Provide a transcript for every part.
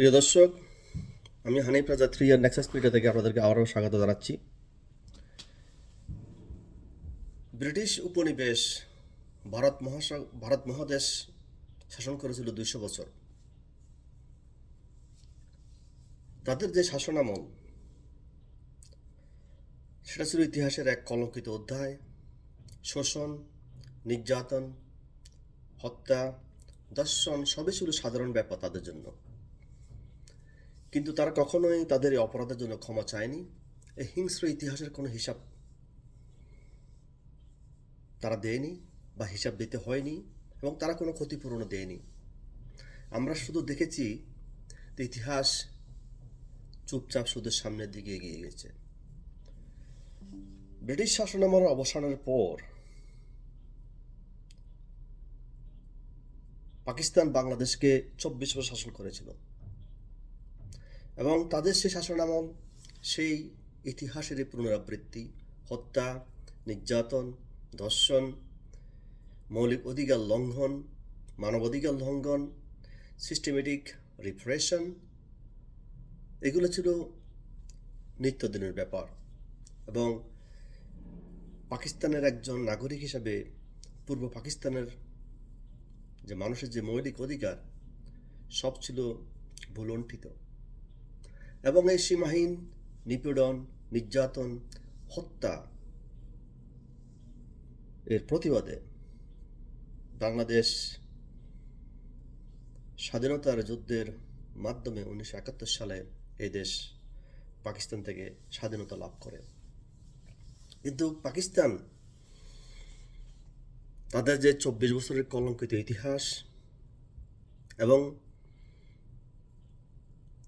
প্রিয় দর্শক, আমি হানিফ রাজা থ্রি ইয়ার নেক্সাস মিডিয়া থেকে আপনাদেরকে আবারও স্বাগত জানাচ্ছি। ব্রিটিশ উপনিবেশ ভারত মহাসাগ ভারত মহাদেশ শাসন করেছিল দুইশো বছর। তাদের যে শাসনামল, সেটা ছিল ইতিহাসের এক কলঙ্কিত অধ্যায়। শোষণ, নির্যাতন, হত্যা, দর্শন, সবই ছিল সাধারণ ব্যাপার তাদের জন্য। কিন্তু তারা কখনোই তাদের এই অপরাধের জন্য ক্ষমা চায়নি। এই হিংস্র ইতিহাসের কোনো হিসাব তারা দেয়নি বা হিসাব দিতে হয়নি এবং তারা কোনো ক্ষতিপূরণও দেয়নি। আমরা শুধু দেখেছি যে ইতিহাস চুপচাপ শুধু সামনের দিকে এগিয়ে গেছে। ব্রিটিশ শাসনামল অবসানের পর পাকিস্তান বাংলাদেশকে চব্বিশ বছর শাসন করেছিল। এবং তাদের সেই শাসনামল সেই ইতিহাসের পুনরাবৃত্তি, হত্যা, নির্যাতন, ধর্ষণ, মৌলিক অধিকার লঙ্ঘন, মানবাধিকার লঙ্ঘন সিস্টেমেটিক রিপ্রেশন এগুলো ছিল নিত্যদিনের ব্যাপার। এবং পাকিস্তানের একজন নাগরিক হিসাবে পূর্ব পাকিস্তানের যে মানুষের যে মৌলিক অধিকার, সব ছিল ভুলণ্ঠিত। এবং এই সীমাহীন নিপীড়ন, নির্যাতন, হত্যা এর প্রতিবাদে বাংলাদেশ স্বাধীনতার যুদ্ধের মাধ্যমে উনিশশো একাত্তর সালে এই দেশ পাকিস্তান থেকে স্বাধীনতা লাভ করে। কিন্তু পাকিস্তান তাদের যে চব্বিশ বছরের কলঙ্কিত ইতিহাস এবং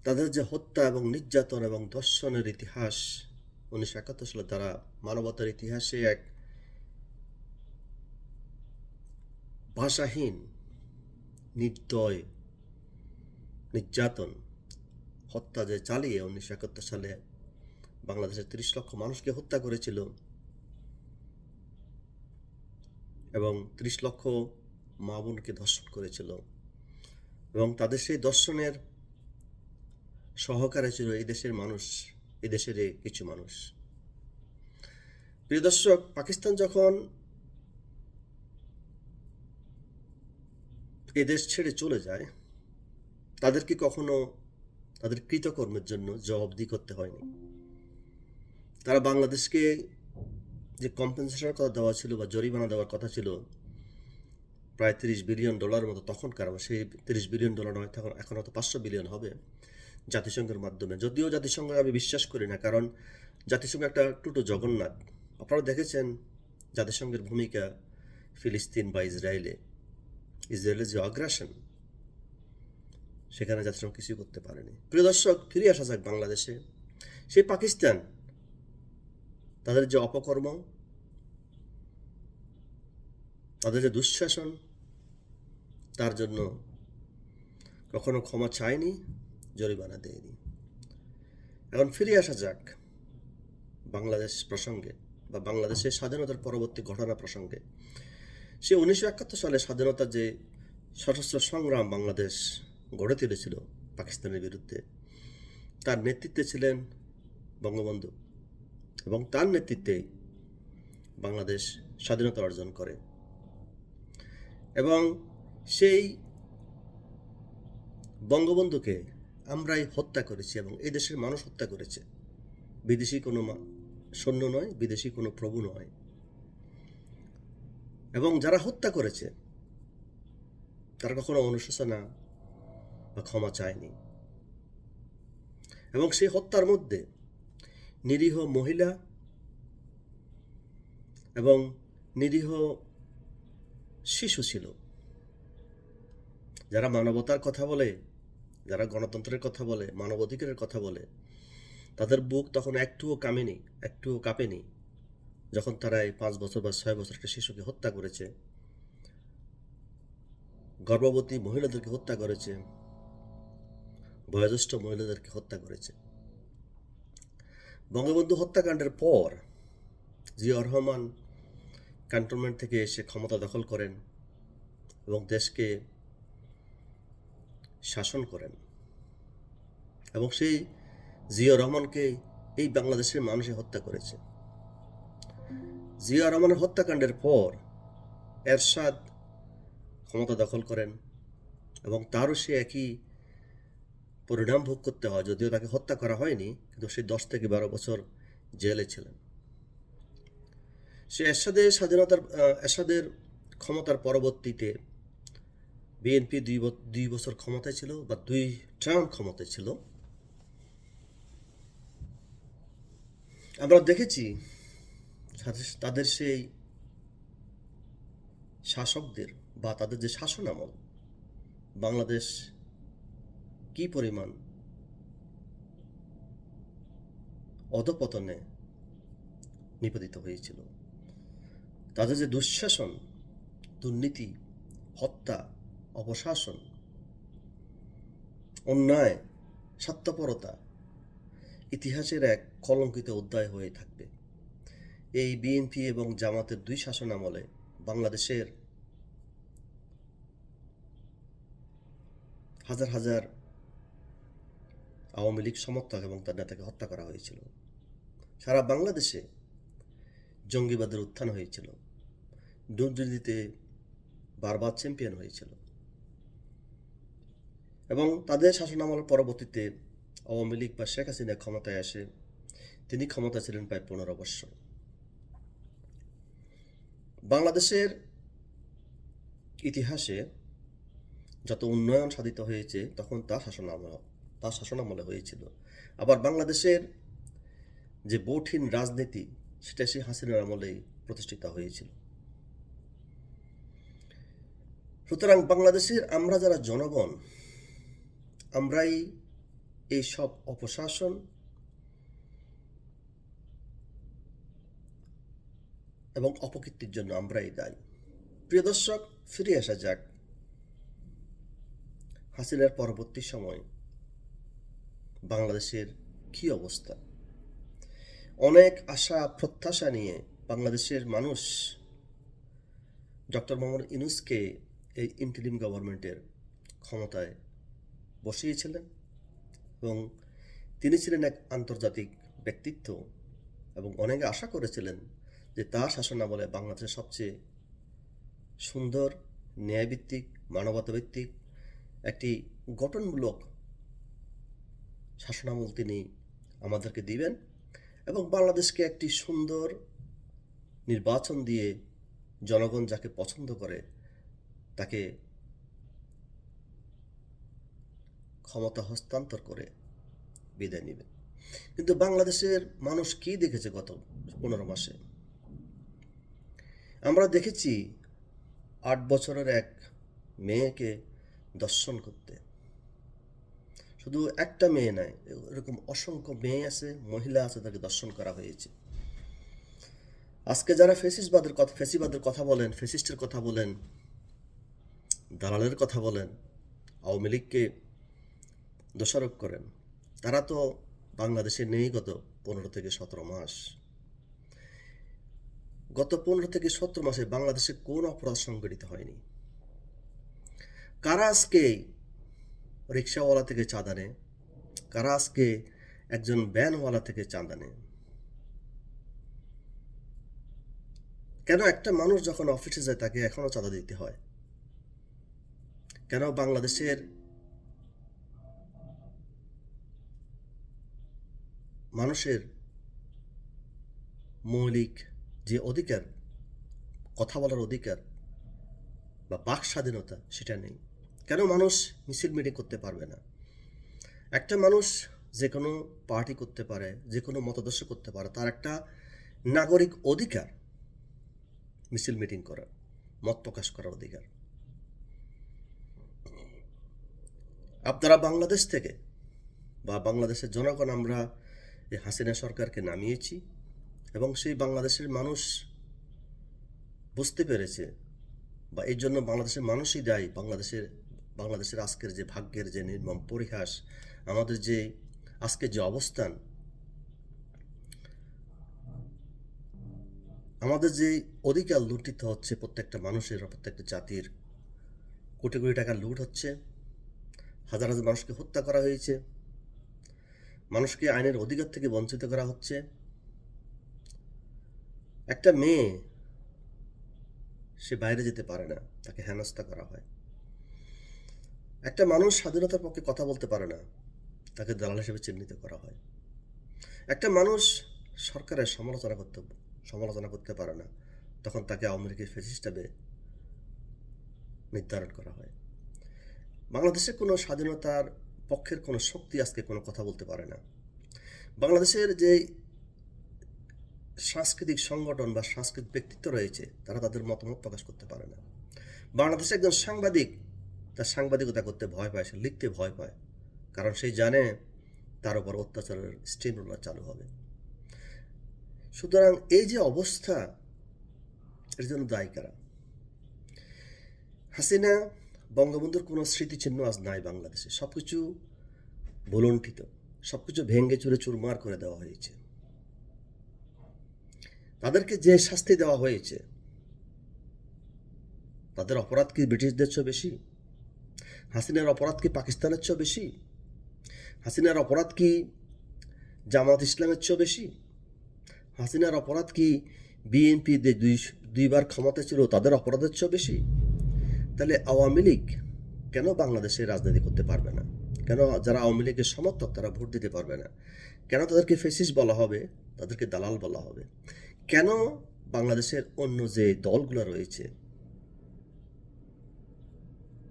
তাদের যে হত্যা এবং নির্যাতন এবং ধর্ষণের ইতিহাস উনিশশো একাত্তর সালে তারা মানবতার ইতিহাসে এক ভাষাহীন, নির্দয়, নির্যাতন, হত্যা যে চালিয়ে উনিশশো একাত্তর সালে বাংলাদেশের তিরিশ লক্ষ মানুষকে হত্যা করেছিল এবং ত্রিশ লক্ষ মা বোনকে ধর্ষণ করেছিল এবং তাদের সেই দর্শনের সহকারে ছিল এই দেশের মানুষ, এই দেশের কিছু মানুষ। প্রিয় দর্শক, পাকিস্তান যখন এ দেশ ছেড়ে চলে যায় তাদেরকে কখনো তাদের কৃতকর্মের জন্য জবাবদি করতে হয়নি? তারা বাংলাদেশকে যে কম্পেনসেশনের কথা দেওয়া ছিল বা জরিমানা দেওয়ার কথা ছিল, প্রায় তিরিশ বিলিয়ন ডলার মতো তখনকার সেই তিরিশ বিলিয়ন ডলার নয়, তখন এখন হয়তো পাঁচশো বিলিয়ন হবে। জাতিসংঘের মাধ্যমে। যদিও জাতিসংঘ আমি বিশ্বাস করি না, কারণ জাতিসংঘ একটা টুটু জগন্নাথ। আপনারা দেখেছেন জাতিসংঘের ভূমিকা ফিলিস্তিন বা ইসরায়েলে। ইসরায়েলের যে অগ্রাসন সেখানে জাতিসংঘ কিছুই করতে পারেনি। প্রিয় দর্শক, ফিরে আসা যাক বাংলাদেশে। সেই পাকিস্তান, তাদের যে অপকর্ম, তাদের যে দুঃশাসন, তার জন্য কখনো ক্ষমা চায়নি। জরিমানা দেয়নি এখন ফিরে আসা যাক বাংলাদেশ প্রসঙ্গে বা বাংলাদেশের স্বাধীনতার পরবর্তী ঘটনা প্রসঙ্গে। সে উনিশশো একাত্তর সালে স্বাধীনতার যে সশস্ত্র সংগ্রাম বাংলাদেশ গড়ে তুলেছিল পাকিস্তানের বিরুদ্ধে, তার নেতৃত্বে ছিলেন বঙ্গবন্ধু এবং তার নেতৃত্বেই বাংলাদেশ স্বাধীনতা অর্জন করে। এবং সেই বঙ্গবন্ধুকে আমরাই হত্যা করেছি এবং এই দেশের মানুষ হত্যা করেছে। বিদেশি কোনো সৈন্য নয়, বিদেশি কোনো প্রভু নয়। এবং যারা হত্যা করেছে, তারা কখনো অনুশোচনা বা ক্ষমা চায়নি। এবং সেই হত্যার মধ্যে নিরীহ মহিলা এবং নিরীহ শিশু ছিল। যারা মানবতার কথা বলে যারা গণতন্ত্রের কথা বলে, মানবাধিকারের কথা বলে, তাদের বুক তখন একটুও কামেনি, একটুও কাঁপেনি। যখন তারা এই পাঁচ বছর বা ছয় বছর একটা শিশুকে হত্যা করেছে, গর্ভবতী মহিলাদেরকে হত্যা করেছে, বয়োজ্যেষ্ঠ মহিলাদেরকে হত্যা করেছে। বঙ্গবন্ধু হত্যাকাণ্ডের পর জিয়া রহমান ক্যান্টনমেন্ট থেকে এসে ক্ষমতা দখল করেন এবং দেশকে শাসন করেন। এবং সেই জিয়া রহমানকে এই বাংলাদেশের মানুষে হত্যা করেছে। জিয়া রহমানের হত্যাকাণ্ডের পর এরশাদ ক্ষমতা দখল করেন এবং তারও সে একই পরিণাম ভোগ করতে হয়। যদিও তাকে হত্যা করা হয়নি, কিন্তু সে দশ থেকে বারো বছর জেলে ছিলেন। সে এরশাদের স্বাধীনতার এরশাদের ক্ষমতার পরবর্তীতে বিএনপি দুই দুই বছর ক্ষমতায় ছিল বা দুই টার্ম ক্ষমতায় ছিল। আমরা দেখেছি তাদের- তাদের সেই শাসকদের বা তাদের যে শাসন আমল, বাংলাদেশ কি পরিমাণ অধপতনে নিবেদিত হয়েছিল। তাদের যে দুঃশাসন, দুর্নীতি, হত্যা অপশাসন অন্যায়, স্বার্থপরতা ইতিহাসের এক কলঙ্কিত অধ্যায় হয়ে থাকবে। এই বিএনপি এবং জামাতের দুই শাসন আমলে বাংলাদেশের হাজার হাজার আওয়ামী লীগ সমর্থক এবং তার নেতাকে হত্যা করা হয়েছিল। সারা বাংলাদেশে জঙ্গিবাদের উত্থান হয়েছিল। দুর্নীতিতে বারবার চ্যাম্পিয়ন হয়েছিল। এবং তাদের শাসনামল পরবর্তীতে আওয়ামী লীগ বা শেখ হাসিনা ক্ষমতায় আসে। তিনি ক্ষমতা ছিলেন প্রায় পনেরো বৎসর বাংলাদেশের ইতিহাসে যত উন্নয়ন সাধিত হয়েছে, তখন তার শাসনামল তার শাসনামলে হয়েছিল। আবার বাংলাদেশের যে বঠিন রাজনীতি, সেটা সেই হাসিনার আমলেই প্রতিষ্ঠিত হয়েছিল। সুতরাং বাংলাদেশের আমরা যারা জনগণ আমরাই এই সব অপশাসন এবং অপকীর্তির জন্য আমরাই দায়ী। প্রিয় দর্শক, ফিরে আসা যাক হাসিনার পরবর্তী সময় বাংলাদেশের কি অবস্থা। অনেক আশা, প্রত্যাশা নিয়ে বাংলাদেশের মানুষ ডক্টর মোহাম্মদ ইনুসকে এই ইন্টিলিম গভর্নমেন্টের ক্ষমতায় বসিয়েছিলেন এবং তিনি ছিলেন এক আন্তর্জাতিক ব্যক্তিত্ব এবং অনেকে আশা করেছিলেন যে তার শাসনামলে বাংলাদেশের সবচেয়ে সুন্দর, ন্যায়ভিত্তিক, মানবতাভিত্তিক একটি গঠনমূলক শাসনামল তিনি আমাদেরকে দিবেন এবং বাংলাদেশকে একটি সুন্দর নির্বাচন দিয়ে জনগণ যাকে পছন্দ করে তাকে ক্ষমতা হস্তান্তর করে বিদায় নেবে। কিন্তু বাংলাদেশের মানুষ কি দেখেছে গত পনেরো মাসে? আমরা দেখেছি আট বছরের এক মেয়েকে দর্শন করতে। শুধু একটা মেয়ে নয় এরকম অসংখ্য মেয়ে আছে, মহিলা আছে তাকে দর্শন করা হয়েছে। আজকে যারা ফেসিসবাদের কথা, ফেসিবাদের কথা বলেন, ফেসিস্টের কথা বলেন, দালালের কথা বলেন, আওয়ামী লীগকে দোষারোপ করেন। তারা তো বাংলাদেশে নেই গত পনেরো থেকে সতেরো মাস। গত পনেরো থেকে সতেরো মাসে বাংলাদেশে কোন অপরাধ সংঘটিত হয়নি। কারা আজকে রিক্সাওয়ালা থেকে চাঁদা নেয়? কারা আজকে একজন ভ্যানওয়ালা থেকে চাঁদা নেয়? কেন একটা মানুষ যখন অফিসে যায় তাকে এখনও চাঁদা দিতে হয়? কেন বাংলাদেশের মানুষের মৌলিক যে অধিকার, কথা বলার অধিকার বা বাক স্বাধীনতা, সেটা নেই। কেন মানুষ মিছিল মিটিং করতে পারবে না? একটা মানুষ যে কোনো পার্টি করতে পারে, যে কোনো মতাদর্শ করতে পারে, তার একটা নাগরিক অধিকার মিছিল মিটিং করার, মত প্রকাশ করার অধিকার। আপনারা বাংলাদেশ থেকে বা বাংলাদেশের জনগণ, আমরা এই হাসিনা সরকারকে নামিয়েছি এবং সেই বাংলাদেশের মানুষ বুঝতে পেরেছে বা এর জন্য বাংলাদেশের মানুষই দায়ী। বাংলাদেশের বাংলাদেশের আজকের যে ভাগ্যের যে নির্মম পরিহাস, আমাদের যে আজকের যে অবস্থান, আমাদের যে অধিকার লুণ্ঠিত হচ্ছে প্রত্যেকটা মানুষের, প্রত্যেকটা জাতির। কোটি কোটি টাকা লুট হচ্ছে, হাজার হাজার মানুষকে হত্যা করা হয়েছে। মানুষকে আইনের অধিকার থেকে বঞ্চিত করা হচ্ছে। একটা মেয়ে, সে বাইরে যেতে পারে না, তাকে হেনস্থা করা হয়। একটা মানুষ স্বাধীনতার পক্ষে কথা বলতে পারে না, তাকে দালাল হিসেবে চিহ্নিত করা হয়। একটা মানুষ সরকারের সমালোচনা করতে সমালোচনা করতে পারে না, তখন তাকে আওয়ামী লীগের ফেস হিসাবে নির্ধারণ করা হয়। বাংলাদেশে কোনো স্বাধীনতার পক্ষের কোনো শক্তি আজকে কোনো কথা বলতে পারে না। বাংলাদেশের যে সাংস্কৃতিক সংগঠন বা সাংস্কৃতিক ব্যক্তিত্ব রয়েছে, তারা তাদের মতামত প্রকাশ করতে পারে না। বাংলাদেশে একজন সাংবাদিক, তার সাংবাদিকতা করতে ভয় পায়, সে লিখতে ভয় পায়, কারণ সেই জানে তার উপর অত্যাচারের স্টিম রোলার চালু হবে। সুতরাং এই যে অবস্থা, এর জন্য দায়ী কারা? হাসিনা বঙ্গবন্ধুর কোনো স্মৃতিচিহ্ন আজ নাই বাংলাদেশে। সব কিছু ভুলণ্ঠিত। সব কিছু ভেঙ্গে চুরে চুরমার করে দেওয়া হয়েছে। তাদেরকে যে শাস্তি দেওয়া হয়েছে, তাদের অপরাধ কি ব্রিটিশদের চেয়ে বেশি? হাসিনার অপরাধ কি পাকিস্তানের চেয়ে বেশি? হাসিনার অপরাধ কি জামাত ইসলামের চেয়ে বেশি? হাসিনার অপরাধ কি বিএনপি দুইবার ক্ষমতা ছিল, তাদের অপরাধের চেয়ে বেশি? তাহলে আওয়ামী লীগ কেন বাংলাদেশে রাজনীতি করতে পারবে না? কেন যারা আওয়ামী লীগের সমর্থক, তারা ভোট দিতে পারবে না? কেন তাদেরকে ফেসিস বলা হবে? তাদেরকে দালাল বলা হবে? কেন বাংলাদেশের অন্য যে দলগুলো রয়েছে,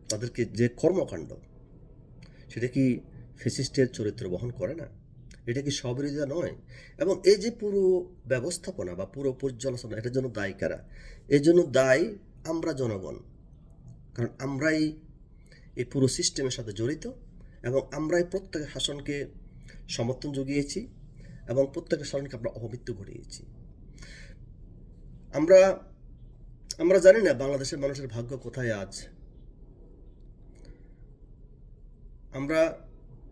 তাদেরকে যে কর্মকাণ্ড, সেটা কি ফেসিস্টের চরিত্র বহন করে না? এটা কি সবিরোধিতা নয়? এবং এই যে পুরো ব্যবস্থাপনা বা পুরো পর্যালোচনা, এটার জন্য দায়ী কারা? এর জন্য দায়ী আমরা জনগণ। কারণ আমরাই এই পুরো সিস্টেমের সাথে জড়িত এবং আমরাই প্রত্যেক শাসনকে সমর্থন জুগিয়েছি এবং প্রত্যেকের শাসনকে আমরা অপমৃত্যু ঘটিয়েছি আমরা আমরা জানি না বাংলাদেশের মানুষের ভাগ্য কোথায় আজ। আমরা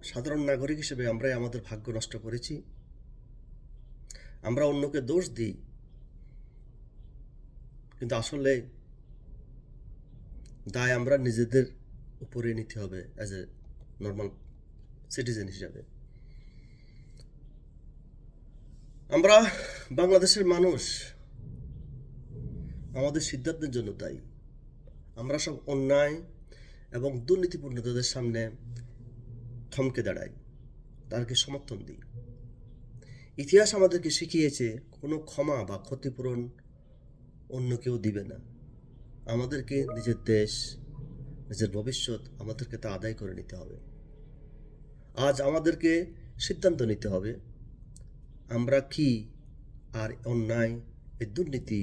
সাধারণ নাগরিক হিসেবে আমরাই আমাদের ভাগ্য নষ্ট করেছি। আমরা অন্যকে দোষ দিই, কিন্তু আসলে দায় আমরা নিজেদের উপরে নিতে হবে অ্যাজ এ নর্মাল সিটিজেন হিসাবে। আমরা বাংলাদেশের মানুষ, আমাদের সিদ্ধান্তের জন্য দায়ী। আমরা সব অন্যায় এবং দুর্নীতিপূর্ণতাদের সামনে থমকে দাঁড়াই, তাদেরকে সমর্থন দিই। ইতিহাস আমাদেরকে শিখিয়েছে, কোনো ক্ষমা বা ক্ষতিপূরণ অন্য কেউ দিবে না। আমাদেরকে নিজের দেশ, নিজের ভবিষ্যৎ আমাদেরকে তা আদায় করে নিতে হবে। আজ আমাদেরকে সিদ্ধান্ত নিতে হবে, আমরা কি আর অন্যায় এই দুর্নীতি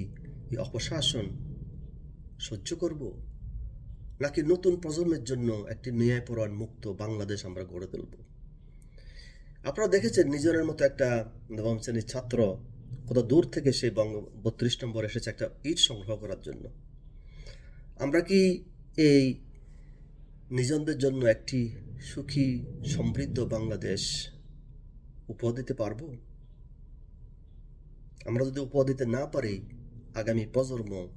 এই অপশাসন সহ্য করব? নাকি নতুন প্রজন্মের জন্য একটি ন্যায়পরায়ণ মুক্ত বাংলাদেশ আমরা গড়ে তুলব? আপনারা দেখেছেন নিজের মতো একটা নবম শ্রেণির ছাত্র কত দূর থেকে সে বঙ্গ বত্রিশ নম্বর এসেছে একটা ইট সংগ্রহ করার জন্য। আমরা কি এই নিজনদের জন্য একটি সুখী, সমৃদ্ধ বাংলাদেশ উপহার দিতে পারব? আমরা যদি উপহার দিতে না পারি, আগামী প্রজন্ম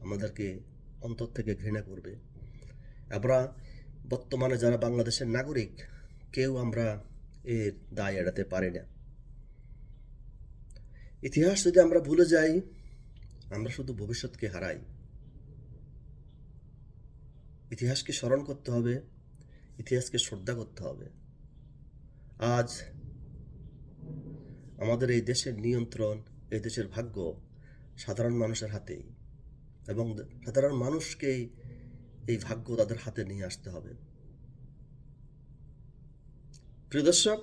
আমাদেরকে অন্তর থেকে ঘৃণা করবে। আমরা বর্তমানে যারা বাংলাদেশের নাগরিক, কেউ আমরা এর দায় এড়াতে পারি না। ইতিহাস যদি আমরা ভুলে যাই, আমরা শুধু ভবিষ্যৎকে হারাই। ইতিহাসকে স্মরণ করতে হবে, ইতিহাসকে শ্রদ্ধা করতে হবে। আজ আমাদের এই দেশের নিয়ন্ত্রণ, এই দেশের ভাগ্য সাধারণ মানুষের হাতেই এবং সাধারণ মানুষকেই এই ভাগ্য তাদের হাতে নিয়ে আসতে হবে। প্রিয় দর্শক,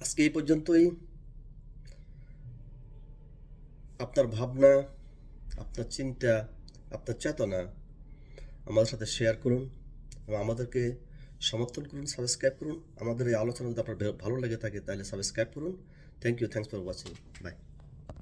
আজকে এই পর্যন্তই। আপনার ভাবনা, আপনার চিন্তা, আপনার চেতনা আমাদের সাথে শেয়ার করুন এবং আমাদেরকে সমর্থন করুন সাবস্ক্রাইব করুন। আমাদের এই আলোচনা যদি আপনার ভালো লেগে থাকে, তাহলে সাবস্ক্রাইব করুন। Thank you thanks for watching bye